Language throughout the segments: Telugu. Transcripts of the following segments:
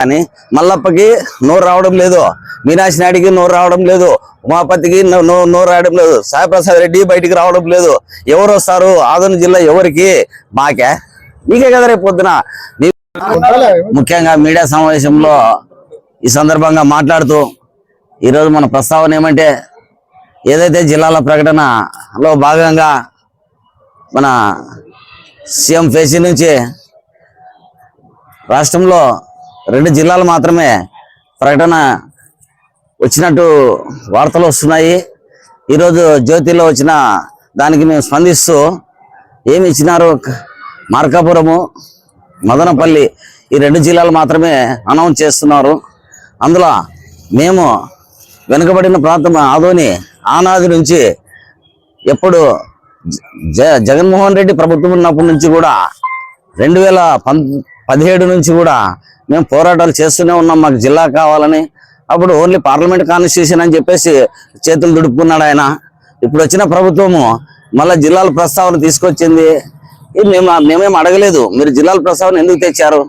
కానీ మల్లప్పకి నోరు రావడం లేదు. మీనాక్షి నాయుడికి నోరు రావడం లేదు. ఉమాపతికి నోరు రావడం లేదు. సాయిప్రసాద్ రెడ్డి బయటికి రావడం లేదు. ఎవరు వస్తారు? ఆదోని జిల్లా ఎవరికి? మాకే. మీకే కదా రేపు పొద్దున. ముఖ్యంగా మీడియా సమావేశంలో ఈ సందర్భంగా మాట్లాడుతూ ఈరోజు మన ప్రస్తావన ఏమంటే ఏదైతే జిల్లాల ప్రకటనలో భాగంగా మన సీఎం ఫేసీ నుంచి రాష్ట్రంలో రెండు జిల్లాలు మాత్రమే ప్రకటన వచ్చినట్టు వార్తలు వస్తున్నాయి. ఈరోజు జ్యోతిలో వచ్చిన దానికి మేము స్పందిస్తూ ఏమి ఇచ్చినారు మార్కాపురము మదనపల్లి ఈ రెండు జిల్లాలు మాత్రమే అనౌన్స్ చేస్తున్నారు. అందులో మేము వెనుకబడిన ప్రాంతం ఆదోని ఆనాది నుంచి ఎప్పుడు జ జగన్మోహన్ రెడ్డి ప్రభుత్వం ఉన్నప్పటి నుంచి కూడా రెండు వేల పం పదిహేడు నుంచి కూడా మేము పోరాటాలు చేస్తూనే ఉన్నాం. మాకు జిల్లా కావాలని. అప్పుడు ఓన్లీ పార్లమెంట్ కాన్స్టిట్యూషన్ అని చెప్పేసి చేతులు దుడుపుకున్నాడు ఆయన. ఇప్పుడు వచ్చిన ప్రభుత్వము మళ్ళీ జిల్లాల ప్రస్తావన తీసుకొచ్చింది. ఇది మేము మేమేం అడగలేదు. మీరు జిల్లాల ప్రస్తావన ఎందుకు తెచ్చారు?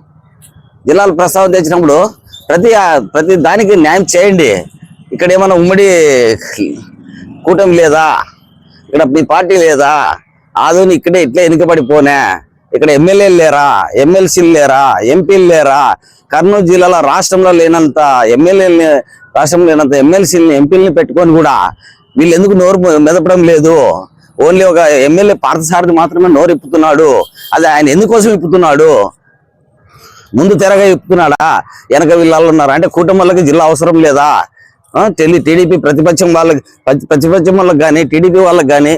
జిల్లాల ప్రస్తావన తెచ్చినప్పుడు ప్రతి ప్రతి దానికి న్యాయం చేయండి. ఇక్కడ ఏమైనా ఉమ్మడి కూటమి లేదా? ఇక్కడ మీ పార్టీ లేదా? ఆదోని ఇక్కడే ఇట్లా వెనుకబడిపోనే. ఇక్కడ ఎమ్మెల్యేలు లేరా ఎమ్మెల్సీలు లేరా ఎంపీలు లేరా కర్నూలు జిల్లాలో రాష్ట్రంలో లేనంత ఎమ్మెల్యేలని రాష్ట్రంలో లేనంత ఎమ్మెల్సీలని ఎంపీలని పెట్టుకొని కూడా వీళ్ళు ఎందుకు నోరు మెదపడం లేదు? ఓన్లీ ఒక ఎమ్మెల్యే పార్థసారథి మాత్రమే నోరు ఇప్పుతున్నాడు. అది ఆయన ఎందుకోసం ఇప్పుతున్నాడు? ముందు తెరగా ఇప్పుతున్నాడా వెనక వీళ్ళు ఉన్నారా? అంటే కుటుంబాలకు జిల్లా అవసరం లేదా? టెలి టీడీపీ ప్రతిపక్షం వాళ్ళకి ప్రతిపక్షం వాళ్ళకి కానీ టీడీపీ వాళ్ళకి కానీ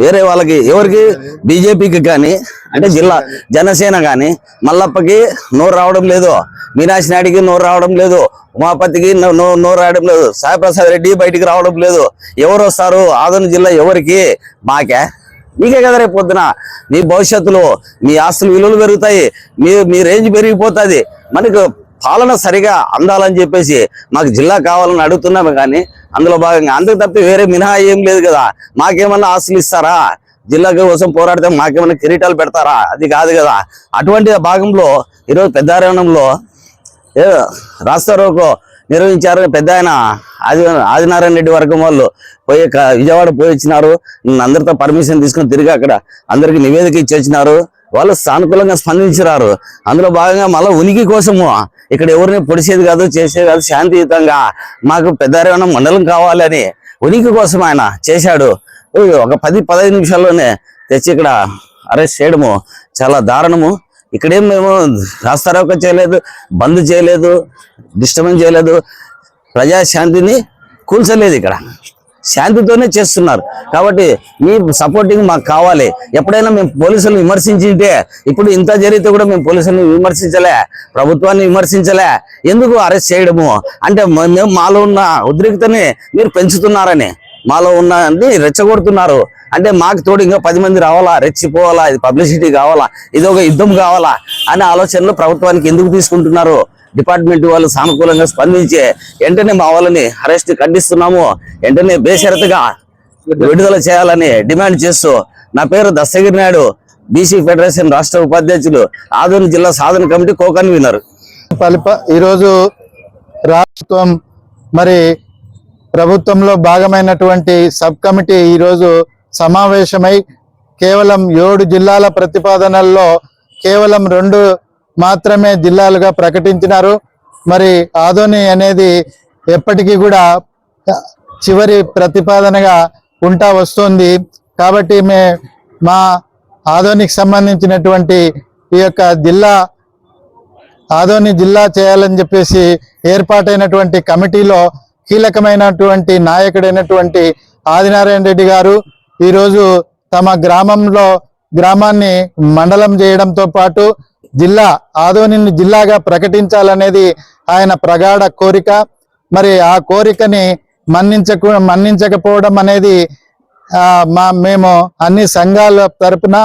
వేరే వాళ్ళకి ఎవరికి? బీజేపీకి కానీ అంటే జిల్లా జనసేన కానీ మల్లప్పకి నోరు రావడం లేదు మీనాక్షి నాయుడికి నోరు రావడం లేదు ఉమాపతికి నోరు రావడం లేదు సాయిప్రసాద్ రెడ్డి బయటికి రావడం లేదు. ఎవరు వస్తారు? ఆదోని జిల్లా ఎవరికి? మాకే. మీకే కదా రేపు పొద్దున. మీ భవిష్యత్తులో మీ ఆస్తులు విలువలు పెరుగుతాయి. మీ మీ రేంజ్ పెరిగిపోతుంది. మనకు పాలన సరిగా అందాలని చెప్పేసి మాకు జిల్లా కావాలని అడుగుతున్నాము కానీ అందులో భాగంగా అందుకు తప్పి వేరే మినహా ఏం లేదు కదా. మాకేమన్నా ఆస్తులు ఇస్తారా? జిల్లా కోసం పోరాడితే మాకేమన్నా కిరీటాలు పెడతారా? అది కాదు కదా. అటువంటి భాగంలో ఈరోజు పెద్దారణంలో ఏ రాస్తారోకో నిర్వహించారు పెద్ద ఆయన ఆది ఆదినారాయణ రెడ్డి వర్గం వాళ్ళు పోయి విజయవాడ పోయి వచ్చినారు. అందరితో పర్మిషన్ తీసుకుని తిరిగి అక్కడ అందరికి నివేదిక ఇచ్చి వచ్చినారు. వాళ్ళు సానుకూలంగా స్పందించరారు అందులో భాగంగా మళ్ళీ ఉనికి కోసము ఇక్కడ ఎవరిని పొడిచేది కాదు చేసేది కాదు శాంతియుతంగా మాకు పెద్దారేమైనా మండలం కావాలని ఉనికి కోసం ఆయన చేశాడు. ఒక పది పదహైదు నిమిషాల్లోనే తెచ్చి ఇక్కడ అరెస్ట్ చేయడము చాలా దారుణము. ఇక్కడేం మేము రాస్తారోక చేయలేదు బంద్ చేయలేదు డిస్టర్బెన్స్ చేయలేదు. ప్రజాశాంతిని కూల్చలేదు ఇక్కడ. శాంతితోనే చేస్తున్నారు. కాబట్టి మీ సపోర్టింగ్ మాకు కావాలి. ఎప్పుడైనా మేము పోలీసులను విమర్శించింటే ఇప్పుడు ఇంత జరిగితే కూడా మేము పోలీసులను విమర్శించలే ప్రభుత్వాన్ని విమర్శించలే. ఎందుకు అరెస్ట్ చేయడము? అంటే మేము మాలో ఉన్న ఉద్రిక్తని మీరు పెంచుతున్నారని మాలో ఉన్నది రెచ్చగొడుతున్నారు. అంటే మాకు తోడు ఇంకా పది మంది రావాలా? రెచ్చిపోవాలా? ఇది పబ్లిసిటీ కావాలా? ఇది ఒక యుద్ధం కావాలా? అనే ఆలోచనలు ప్రభుత్వానికి ఎందుకు తీసుకుంటున్నారు? డిపార్ట్మెంట్ వాళ్ళు సానుకూలంగా స్పందించి వెంటనే మా వాళ్ళని అరెస్ట్ ఖండిస్తున్నాము. వెంటనే బేషరతుగా విడుదల చేయాలని డిమాండ్ చేస్తూ నా పేరు దస్తగిరి నాయుడు. బీసీ ఫెడరేషన్ రాష్ట్ర ఉపాధ్యక్షులు ఆదోని జిల్లా సాధన కమిటీ కో కన్వీనర్ పలిప ఈరోజు రాష్ట్రం మరి ప్రభుత్వంలో భాగమైనటువంటి సబ్ కమిటీ ఈరోజు సమావేశమై కేవలం ఏడు జిల్లాల ప్రతిపాదనల్లో కేవలం రెండు మాత్రమే జిల్లాలుగా ప్రకటించినారు. మరి ఆదోని అనేది ఎప్పటికీ కూడా చివరి ప్రతిపాదనగా ఉంటా వస్తుంది. కాబట్టి మే మా ఆదోనికి సంబంధించినటువంటి ఈ యొక్క జిల్లా ఆదోని జిల్లా చేయాలని చెప్పేసి ఏర్పాటైనటువంటి కమిటీలో కీలకమైనటువంటి నాయకుడైనటువంటి ఆదినారాయణ రెడ్డి గారు ఈరోజు తమ గ్రామంలో గ్రామాన్ని మండలం చేయడంతో పాటు జిల్లా ఆదోనిని జిల్లాగా ప్రకటించాలనేది ఆయన ప్రగాఢ కోరిక. మరి ఆ కోరికని మన్నించకు మన్నించకపోవడం అనేది మా మేము అన్ని సంఘాల తరపున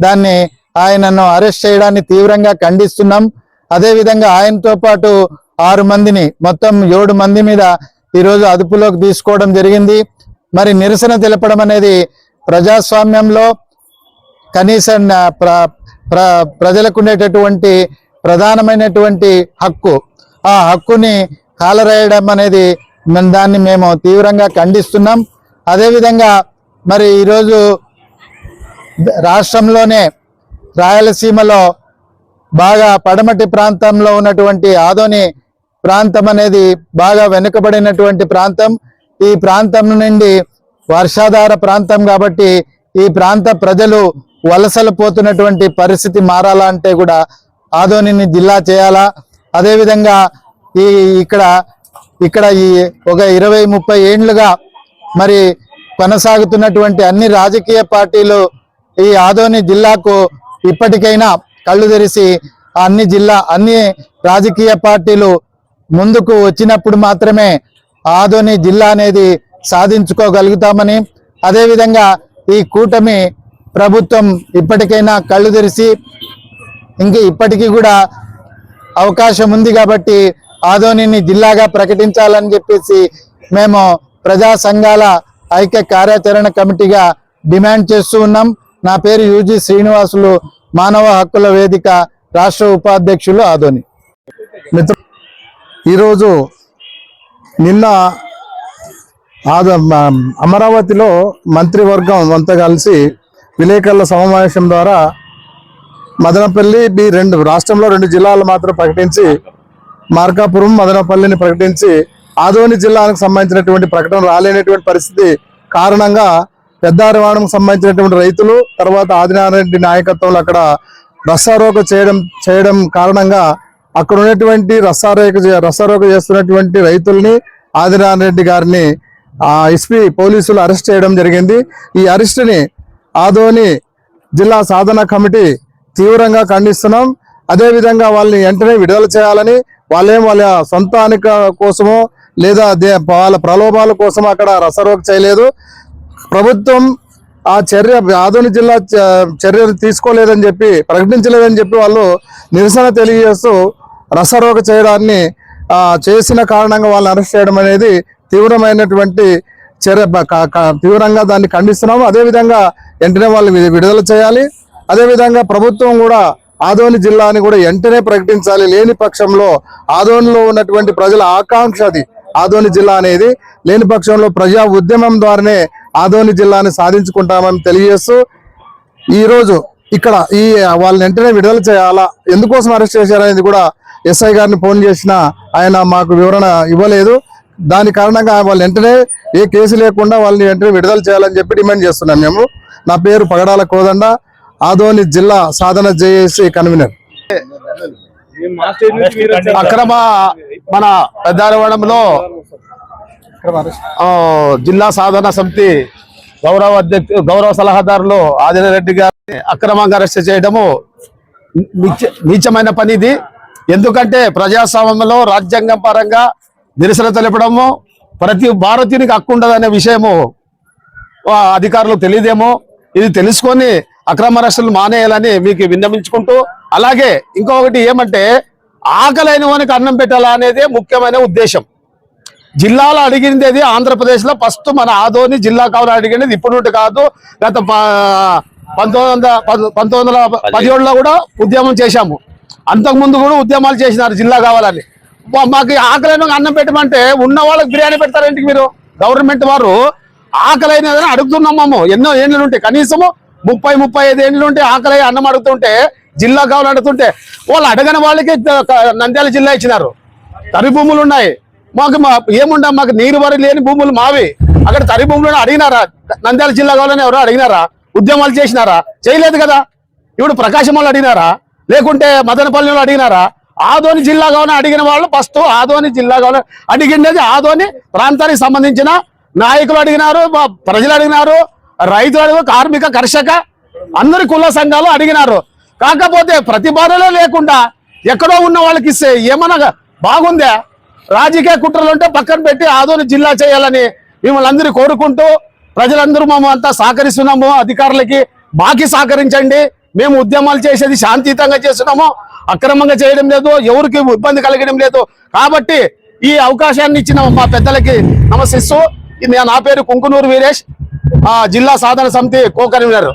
దాన్ని ఆయనను అరెస్ట్ చేయడాన్ని తీవ్రంగా ఖండిస్తున్నాం. అదేవిధంగా ఆయనతో పాటు ఆరు మందిని మొత్తం ఏడు మంది మీద ఈరోజు అదుపులోకి తీసుకోవడం జరిగింది. మరి నిరసన తెలపడం అనేది ప్రజాస్వామ్యంలో కనీసం ప్ర ప్రజలకు ఉండేటటువంటి ప్రధానమైనటువంటి హక్కు. ఆ హక్కుని కాలరేయడం అనేది దాన్ని మేము తీవ్రంగా ఖండిస్తున్నాం. అదేవిధంగా మరి ఈరోజు రాష్ట్రంలోనే రాయలసీమలో బాగా పడమటి ప్రాంతంలో ఉన్నటువంటి ఆదోని ప్రాంతం అనేది బాగా వెనుకబడినటువంటి ప్రాంతం. ఈ ప్రాంతం నుండి వర్షాధార ప్రాంతం కాబట్టి ఈ ప్రాంత ప్రజలు వలసలు పోతున్నటువంటి పరిస్థితి మారాలా అంటే కూడా ఆదోనిని జిల్లా చేయాలా? అదేవిధంగా ఈ ఇక్కడ ఇక్కడ ఈ ఒక ఇరవై ముప్పై ఏండ్లుగా మరి కొనసాగుతున్నటువంటి అన్ని రాజకీయ పార్టీలు ఈ ఆదోని జిల్లాకు ఇప్పటికైనా కళ్ళు తెరిచి ఆ అన్ని జిల్లా అన్ని రాజకీయ పార్టీలు ముందుకు వచ్చినప్పుడు మాత్రమే ఆదోని జిల్లా అనేది సాధించుకోగలుగుతామని అదేవిధంగా ఈ కూటమి ప్రభుత్వం ఇప్పటికైనా కళ్ళు తెరిచి ఇంక ఇప్పటికీ కూడా అవకాశం ఉంది కాబట్టి ఆదోనిని జిల్లాగా ప్రకటించాలని చెప్పేసి మేము ప్రజా సంఘాల ఐక్య కార్యాచరణ కమిటీగా డిమాండ్ చేస్తూ ఉన్నాం. నా పేరు యూజీ శ్రీనివాసులు మానవ హక్కుల వేదిక రాష్ట్ర ఉపాధ్యక్షులు ఆదోని. మిత్ర ఈరోజు నిన్న అమరావతిలో మంత్రివర్గం అంతా కలిసి విలేకరుల సమావేశం ద్వారా మదనపల్లి మీ రెండు రాష్ట్రంలో రెండు జిల్లాలు మాత్రం ప్రకటించి మార్కాపురం మదనపల్లిని ప్రకటించి ఆదోని జిల్లాకు సంబంధించినటువంటి ప్రకటన రాలేనటువంటి పరిస్థితి కారణంగా పెద్దారవాణకు సంబంధించినటువంటి రైతులు తర్వాత ఆదినారాయణ రెడ్డి నాయకత్వంలో అక్కడ రస్సారోక చేయడం చేయడం కారణంగా అక్కడ ఉన్నటువంటి రసారోగ చే- చేస్తున్నటువంటి రైతుల్ని ఆదినారాయణ రెడ్డి గారిని ఎస్పీ పోలీసులు అరెస్ట్ చేయడం జరిగింది. ఈ అరెస్ట్ని ఆదోని జిల్లా సాధన కమిటీ తీవ్రంగా ఖండిస్తున్నాం. అదేవిధంగా వాళ్ళని వెంటనే విడుదల చేయాలని వాళ్ళేం వాళ్ళ సొంతానిక కోసమో లేదా దే- వాళ్ళ ప్రలోభాల కోసం అక్కడ రసరోగ చేయలేదు. ప్రభుత్వం ఆ చర్య ఆదోని జిల్లా చ- చర్యలు తీసుకోలేదని చెప్పి ప్రకటించలేదని చెప్పి వాళ్ళు నిరసన తెలియజేస్తూ రసరోగ చేయడాన్ని చేసిన కారణంగా వాళ్ళని అరెస్ట్ చేయడం అనేది తీవ్రమైనటువంటి చర్య తీవ్రంగా దాన్ని ఖండిస్తున్నాము. అదేవిధంగా వెంటనే వాళ్ళు విడుదల చేయాలి. అదేవిధంగా ప్రభుత్వం కూడా ఆదోని జిల్లాని కూడా వెంటనే ప్రకటించాలి. లేని పక్షంలో ఆదోనిలో ఉన్నటువంటి ప్రజల ఆకాంక్ష అది. ఆదోని జిల్లా అనేది లేని పక్షంలో ప్రజా ఉద్యమం ద్వారానే ఆదోని జిల్లాని సాధించుకుంటామని తెలియజేస్తూ ఈరోజు ఇక్కడ ఈ వాళ్ళని వెంటనే విడుదల చేయాలా? ఎందుకోసం అరెస్ట్ చేశారనేది కూడా ఎస్ఐ గారిని ఫోన్ చేసినా ఆయన మాకు వివరణ ఇవ్వలేదు. దాని కారణంగా వాళ్ళు వెంటనే ఏ కేసు లేకుండా వాళ్ళని వెంటనే విడుదల చేయాలని చెప్పి డిమాండ్ చేస్తున్నాం మేము. నా పేరు పగడాల కోదండ ఆదోని జిల్లా సాధన జేఏసీ కన్వీనర్. అక్రమ మన పెద్దారవడంలో జిల్లా సాధన సమితి గౌరవ అధ్యక్ష గౌరవ సలహాదారులు ఆదిరెడ్డి గారిని అక్రమంగా అరెస్ట్ చేయడము నీచమైన పని ఇది ఎందుకంటే ప్రజాస్వామ్యంలో రాజ్యాంగం పరంగా నిరసన తెలపడము. ప్రతి భారతీయునికి హక్కు ఉండదనే విషయము అధికారులకు తెలియదేమో. ఇది తెలుసుకొని అక్రమ అరెస్టులు మానేయాలని మీకు విన్నవించుకుంటూ అలాగే ఇంకొకటి ఏమంటే ఆకలైన వానికి అన్నం పెట్టాలా అనేది ముఖ్యమైన ఉద్దేశం. జిల్లాలో అడిగింది అది ఆంధ్రప్రదేశ్లో ఫస్ట్ మన ఆదోని జిల్లా కావాలని అడిగినది ఇప్పుడు నుండి కాదు గత పంతొమ్మిది వందల పద- పంతొమ్మిది వందల పదిహేడులో కూడా ఉద్యమం చేశాము. అంతకు ముందు కూడా ఉద్యమాలు చేసినారు జిల్లా కావాలని. మాకు ఆకలైన అన్నం పెట్టమంటే ఉన్న వాళ్ళకి బిర్యానీ పెడతారు ఏంటి మీరు? గవర్నమెంట్ వారు ఆకలైనదని అడుగుతున్నాము ఎన్నో ఏండ్లు ఉంటాయి కనీసము ముప్పై ముప్పై ఐదు ఏండ్లు ఉంటే ఆకలి అన్నం అడుగుతుంటే జిల్లా కావాలని అడుగుతుంటే వాళ్ళు అడగని వాళ్ళకి నంద్యాల జిల్లా ఇచ్చినారు. తరి భూములు ఉన్నాయి. మాకు మా ఏముండ మాకు నీరు వరి లేని భూములు మావి. అక్కడ తరి భూములు అడిగినారా? నంద్యాల జిల్లా కావాలని ఎవరో అడిగినారా? ఉద్యమాలు చేసినారా? చేయలేదు కదా. ఇప్పుడు ప్రకాశం వాళ్ళు అడిగినారా? లేకుంటే మదనపల్లి వాళ్ళు అడిగినారా? ఆదోని జిల్లా కావాలని అడిగిన వాళ్ళు ఫస్ట్ ఆదోని జిల్లా కావాలని అడిగినది ఆదోని ప్రాంతానికి సంబంధించిన నాయకులు అడిగినారు ప్రజలు అడిగినారు రైతులు అడిగినారు కార్మిక కర్షక అందరి కుల సంఘాలు అడిగినారు. కాకపోతే ప్రతిభలో లేకుండా ఎక్కడో ఉన్న వాళ్ళకి ఇస్తే ఏమన్నా బాగుందే? రాజకీయ కుట్రలు ఉంటే పక్కన పెట్టి ఆదోని జిల్లా చేయాలని మిమ్మల్ని అందరూ కోరుకుంటూ ప్రజలందరూ మేము అంతా సహకరిస్తున్నాము అధికారులకి బాకీ సహకరించండి మేము ఉద్యమాలు చేసేది శాంతియుతంగా చేస్తున్నాము. అక్రమంగా చేయడం లేదు ఎవరికి ఇబ్బంది కలగడం లేదు. కాబట్టి ఈ అవకాశాన్ని ఇచ్చిన మా పెద్దలకి నమస్తిస్తూ ఇది నా పేరు కుంకునూరు వీరేష్ ఆ జిల్లా సాధన సమితి కో కన్వీనర్